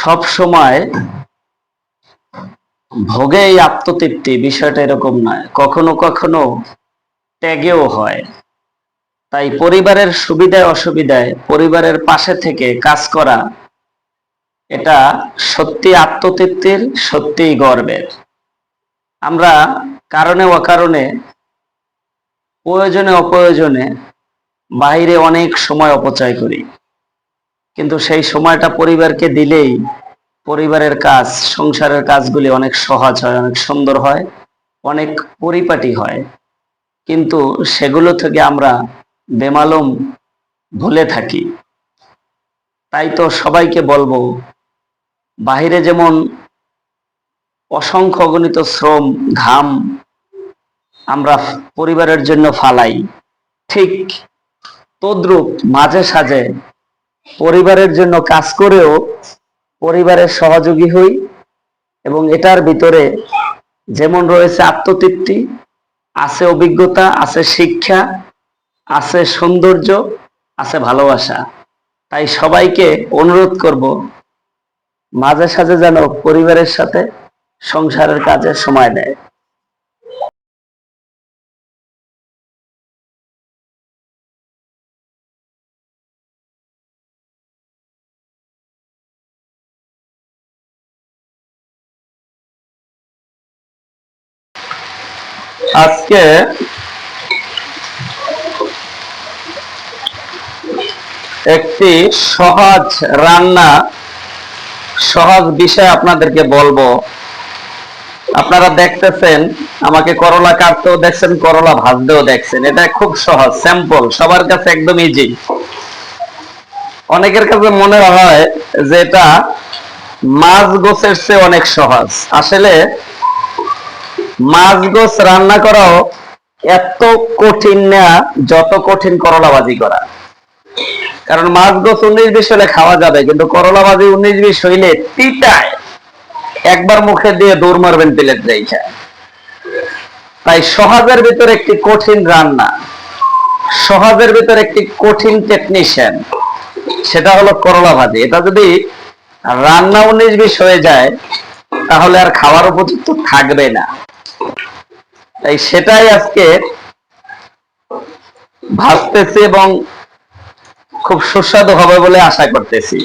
সব সময় ভোগে এই আত্মতৃপ্তি, বিষয়টা এরকম নয়। কখনো কখনো ত্যাগেও হয়। তাই পরিবারের সুবিধায় অসুবিধায়, পরিবারের পাশে থেকে কাজ করা, এটা সত্যি আত্মতৃপ্তির, সত্যিই গর্বের। আমরা কারণে অকারণে, প্রয়োজনে অপ্রয়োজনে বাইরে অনেক সময় অপচয় করি। কিন্তু সেই সময়টা পরিবারকে দিলেই পরিবারের কাজ, সংসারের কাজগুলি অনেক সহজ হয়, অনেক সুন্দর হয়, অনেক পরিপাটি হয়। কিন্তু সেগুলো থেকে আমরা বেমালুম ভুলে থাকি। তাই তো সবাইকে বলব, বাহিরে যেমন অসংখ্য গণিত শ্রম, ঘাম আমরা পরিবারের জন্য ফালাই, ঠিক তদ্রূপ, মাঝে সাঝে পরিবারের জন্য কাজ করেও পরিবারের সহযোগী হই এবং এটার ভিতরে যেমন রয়েছে আত্মতৃপ্তি, আছে অভিজ্ঞতা, আছে শিক্ষা, আছে সৌন্দর্য, আছে ভালোবাসা। তাই সবাইকে অনুরোধ করব, মাঝে সাঝে যেন পরিবারের সাথে সংসারের কাজে সময় দেয়। আজকে একটি সহজ রান্না, সহজ বিষয় আপনাদেরকে বলব। আপনারা দেখতেছেন, আমাকে করলা কাটতেও দেখছেন, করলা ভাজতেও দেখছেন। এটা খুব সহজ স্যাম্পল সবার কাছে একদম ইজি অনেকের কাছে মনে হয় যে এটা মাছ গোছের চেয়ে অনেক সহজ। আসলে মাছ গোছ রান্না করাও এত কঠিন না, যত কঠিন করলা ভাজি করা। কারণ মাছ গোছ উনিশ বিশ হলে খাওয়া যাবে, কিন্তু করলা ভাজি উনিশ বিশ হইলে তিতায় একবার মুখে দিয়ে দৌড় মারবেন তেলের জায়গা তাই সহজের ভিতর একটি কঠিন রান্না, সহজের ভিতর একটি কঠিন টেকনিশিয়ান সেটা হলো করলা ভাজি এটা যদি রান্না উনিশ বিশ হয়ে যায়, তাহলে আর খাওয়ার উপযুক্ত থাকবে না। তাই সেটাই আজকে ভাবতেছি এবং খুব সুস্বাদু হবে বলে আশা করতেছি।